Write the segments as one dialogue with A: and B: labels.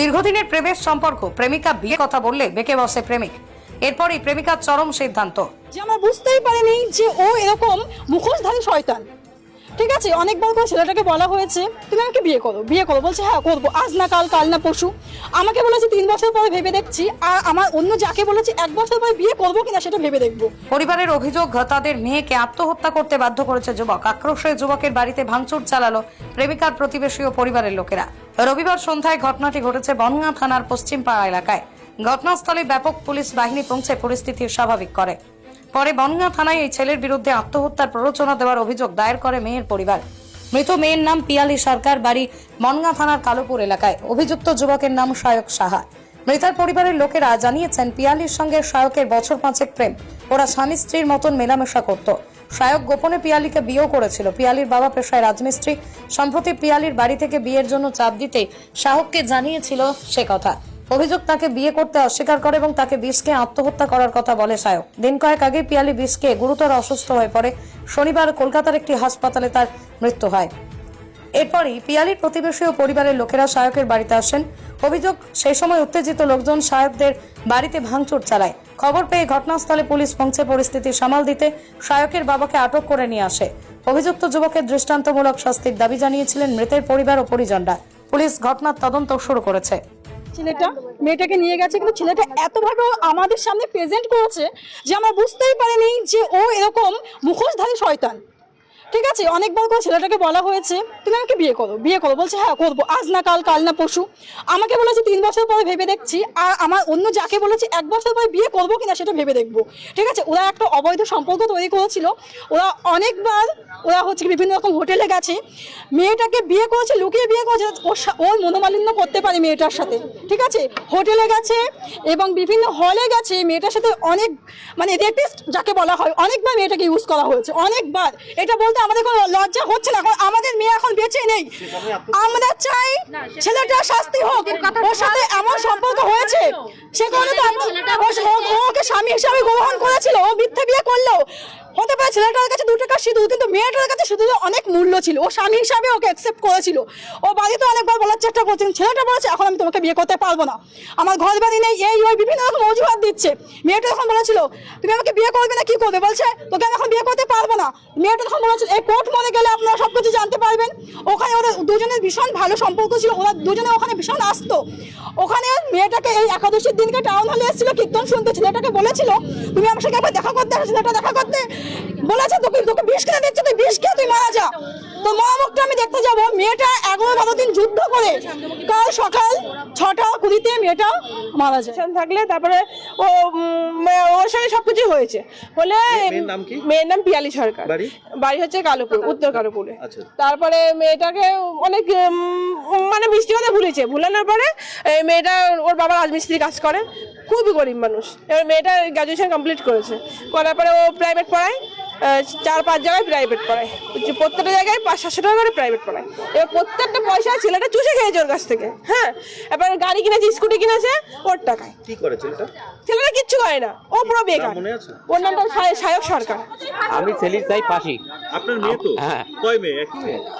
A: দীর্ঘদিনের প্রেমের সম্পর্ক, প্রেমিকা বিয়ে কথা বললে বেঁকে বসে প্রেমিক। এরপরই প্রেমিকার চরম সিদ্ধান্ত।
B: যে আমরা বুঝতেই পারিনি যে ও এরকম মুখোশধারী শয়তান। ঠিক আছে, অনেকবার করে ছেলেটাকে বলা হয়েছে, তুমি আমাকে বিয়ে করো বিয়ে করো। বলছে হ্যাঁ করব। আজ না কাল কাল না পরশু। আমাকে বলেছে, তিন বছর পরে ভেবে দেখছি। আর আমার অন্য যাকে বলেছে, এক বছর পরে বিয়ে করব কিনা সেটা ভেবে দেখব।
A: পরিবারের অভিযোগ, তাদের মেয়েকে আত্মহত্যা করতে বাধ্য করেছে যুবক। আক্রোশে যুবকের বাড়িতে ভাঙচুর চালালো প্রেমিকার প্রতিবেশী ও পরিবারের লোকেরা। রবিবার সন্ধ্যায় ঘটনাটি ঘটেছে বনগাঁ থানার পশ্চিমপাড়া এলাকায়। ঘটনাস্থলে ব্যাপক পুলিশ বাহিনী পৌঁছে পরিস্থিতি স্বাভাবিক করে। পরে বনগাঁ থানায় এই ছেলের বিরুদ্ধে আত্মহত্যার প্ররোচনা দেওয়ার অভিযোগ দায়ের করে মেয়ের পরিবার। মৃত মেয়ের নাম পিয়ালি সরকার, বাড়ি বনগাঁ থানার কালোপুর এলাকায়। অভিযুক্ত যুবকের নাম সায়ক সাহা। মৃতার পরিবারের লোকেরা জানিয়েছেন, পিয়ালির সঙ্গে শায়কের বছর পাঁচেক প্রেম। ওরা স্বামী স্ত্রীর মতন মেলামেশা করত। শায়ক গোপনে পিয়ালিকে বিয়েও করেছিল। পিয়ালির বাবা পেশায় রাজমিস্ত্রি। সম্প্রতি পিয়ালির বাড়ি থেকে বিয়ের জন্য চাপ দিতে শাহককে জানিয়েছিল সে কথা। অভিযোগ তাকে বিয়ে করতে অস্বীকার করে এবং তাকে বিষকে আত্মহত্যা করার কথা বলে শায়ক দিন কয়েক আগে পিয়ালি বিষকে গুরুতর অসুস্থ হয়ে পড়ে। শনিবার কলকাতার একটি হাসপাতালে তার মৃত্যু হয়। এরপরই পিয়ালির প্রতিবেশী ও পরিবারের লোকেরা শায়কের বাড়িতে আসেন। অভিযোগ, সেই সময় উত্তেজিত লোকজন শায়কদের বাড়িতে ভাঙচুর চালায়। খবর পেয়ে ঘটনাস্থলে পুলিশ পৌঁছে পরিস্থিতি সামাল দিতে শায়কের বাবাকে আটক করে নিয়ে আসে। অভিযুক্ত যুবকের দৃষ্টান্তমূলক শাস্তির দাবি জানিয়েছিলেন মৃতের পরিবার ও পরিজনরা। পুলিশ ঘটনার তদন্ত শুরু করেছে।
B: ছেলেটা? মেয়েটাকে নিয়ে গেছে, কিন্তু ছেলেটা এতভাবে আমাদের সামনে প্রেজেন্ট করেছে যে আমরা বুঝতেই পারিনি যে ও এরকম মুখোশধারী শয়তান। ঠিক আছে অনেকবার করে ছেলেটাকে বলা হয়েছে, তুমি আমাকে বিয়ে করো বিয়ে করো। বলছে হ্যাঁ করব। আজ না কাল কাল না পরশু। আমাকে বলেছে, তিন বছর পরে ভেবে দেখছি। আর আমার অন্য যাকে বলেছে, এক বছর পরে বিয়ে করব কিনা সেটা ভেবে দেখব। ঠিক আছে, ওরা একটা অবৈধ সম্পর্ক তৈরি করেছিল। ওরা অনেকবার ওরা হচ্ছে বিভিন্ন রকম হোটেলে গেছে। মেয়েটাকে বিয়ে করেছে, লুকিয়ে বিয়ে করেছে ওর মনোমালিন্য করতে পারে মেয়েটার সাথে। ঠিক আছে, হোটেলে গেছে এবং বিভিন্ন হলে গেছে, মেয়েটার সাথে অনেক মানে রেপিস্ট যাকে বলা হয়, অনেকবার মেয়েটাকে ইউজ করা হয়েছে, অনেকবার। এটা বলতে আমাদের কোনো লজ্জা হচ্ছে না এখন আমাদের মেয়ে এখন বেঁচে নেই। আমরা চাই ছেলেটা শাস্তি হোক, ওর সাথে এমন সম্পর্ক হয়েছে, সে কারণে তো ওকে স্বামী হিসাবে গ্রহণ করেছিল, ও মিথ্যে বিয়ে করল। হতে পারে ছেলেটার কাছে দু টাকা সিঁদুর, কিন্তু মেয়েটার কাছে সিঁদুরের অনেক মূল্য ছিল। ও স্বামী হিসাবে ওকে অ্যাকসেপ্ট করেছিল। ও বাড়িতে অনেকবার বলার চেষ্টা করছেন ছেলেটা বলেছে, এখন আমি তোমাকে বিয়ে করতে পারব না। আমার ঘর বাড়ি নেই, এই, ওই, বিভিন্ন রকম অজুহাত দিচ্ছে। মেয়েটা যখন বলেছিল, তুমি আমাকে বিয়ে করবে না, কি করবে? বলছে, তোকে আমি এখন বিয়ে করতে পারব না। মেয়েটা তখন বলেছিল এই কোর্ট মনে গেলে আপনারা সব কিছু জানতে পারবেন। ওখানে ওদের দুজনের ভীষণ ভালো সম্পর্ক ছিল, ওরা দুজনে ওখানে ভীষণ আসতো। ওখানে মেয়েটাকে এই একাদশীর দিনকে টাউন হলে এসেছিল, কীর্তন শুনতে। ছেলেটাকে বলেছিল, তুমি আমার সঙ্গে একবার দেখা করতে ছেলেটা দেখা করতে। বলেছে তোকে তোকে বিষ কিনে দিচ্ছে তুই বিষ খেয়ে তুই মারা যা। তো মহামুখটা আমি দেখতে যাব। মেয়েটা এগারো বারো দিন যুদ্ধ করে কাল সকাল ছটা কুড়িতে মেয়েটা মারা যায়।
C: থাকলে তারপরে ও ওর সঙ্গে সবকিছু হয়েছে। হলে
D: মেয়ের নাম
C: মেয়ের নাম পিয়ালি সরকার।
D: বাড়ি?
C: হচ্ছে কালোপুর উত্তর কালোপুরে।
D: আচ্ছা।
C: তারপরে মেয়েটাকে অনেক মানে মিষ্টি কথা ভুলেছে। ভুলানোর পরে মেয়েটা ওর বাবা রাজমিস্ত্রি কাজ করে খুবই গরিব মানুষ। এবার মেয়েটা গ্র্যাজুয়েশন কমপ্লিট করেছে। করার পরে ও প্রাইভেট পড়ায়। চার পাঁচ জায়গায় প্রাইভেট পড়ায়। প্রত্যেকটা জায়গায় পাঁচ সাতশো টাকা করে প্রাইভেট পড়ায়। এবার প্রত্যেকটা পয়সা ছেলেটা চুষে খেয়েছে ওর কাছ থেকে। হ্যাঁ? এবার গাড়ি কিনেছে স্কুটি কিনেছে ওর টাকায়।
D: কি করে ছেলেটা?
C: ছেলেটা কিচ্ছু করে না। ও পুরো বেকার। ওর নামটা সায়- সায়ক সরকার।
E: আমি সেলির তাই পাশি।
D: আপনার মেয়ে তো?
E: হ্যাঁ।
D: কয় মেয়ে?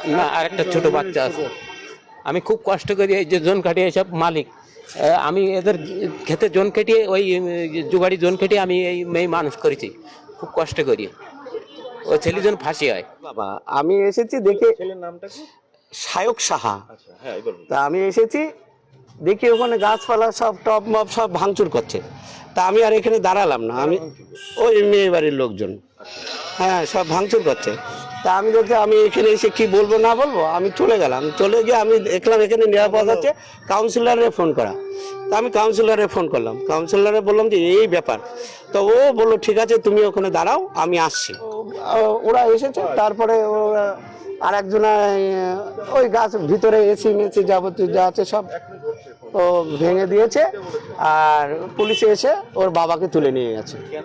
E: না আর একটা ছোট বাচ্চা আছে। আমি খুব কষ্ট করি এই যে জোন কাটিয়ে সব মালিক। আমি এদের খেতে জোন কেটিয়ে ওই জুগাড়ি জোন কেটিয়ে আমি এই মেয়ে মানুষ করেছি। খুব কষ্ট করি। ও ছেলে জন ফাঁসি হয়।
F: বাবা আমি এসেছি দেখে
D: ছেলের নামটা কি?
F: সায়ক সাহা।
D: আচ্ছা হ্যাঁ।
F: তা আমি এসেছি দেখি ওখানে গাছপালা সব টপ মপ সব ভাঙচুর করছে। তা আমি আর এখানে দাঁড়ালাম না। আমি ওই মেয়ে বাড়ির লোকজন। হ্যাঁ সব ভাঙচুর করছে। তা আমি দেখছি আমি এখানে এসে কি বলব না বলব? আমি চলে গেলাম। চলে গিয়ে আমি দেখলাম এখানে নিরাপদ আছে। কাউন্সিলরে ফোন করা। তা আমি কাউন্সিলরে ফোন করলাম। কাউন্সিলরে বললাম যে এই ব্যাপার। তো ও বলল ঠিক আছে তুমি ওখানে দাঁড়াও আমি আসছি। ও- ওরা এসেছে তারপরে ওরা আর একজনা ওই গাছ ভিতরে এসি মেসি যাবতীয় যা আছে সব ও ভেঙে দিয়েছে। আর পুলিশে এসে ওর বাবাকে তুলে নিয়ে গেছে।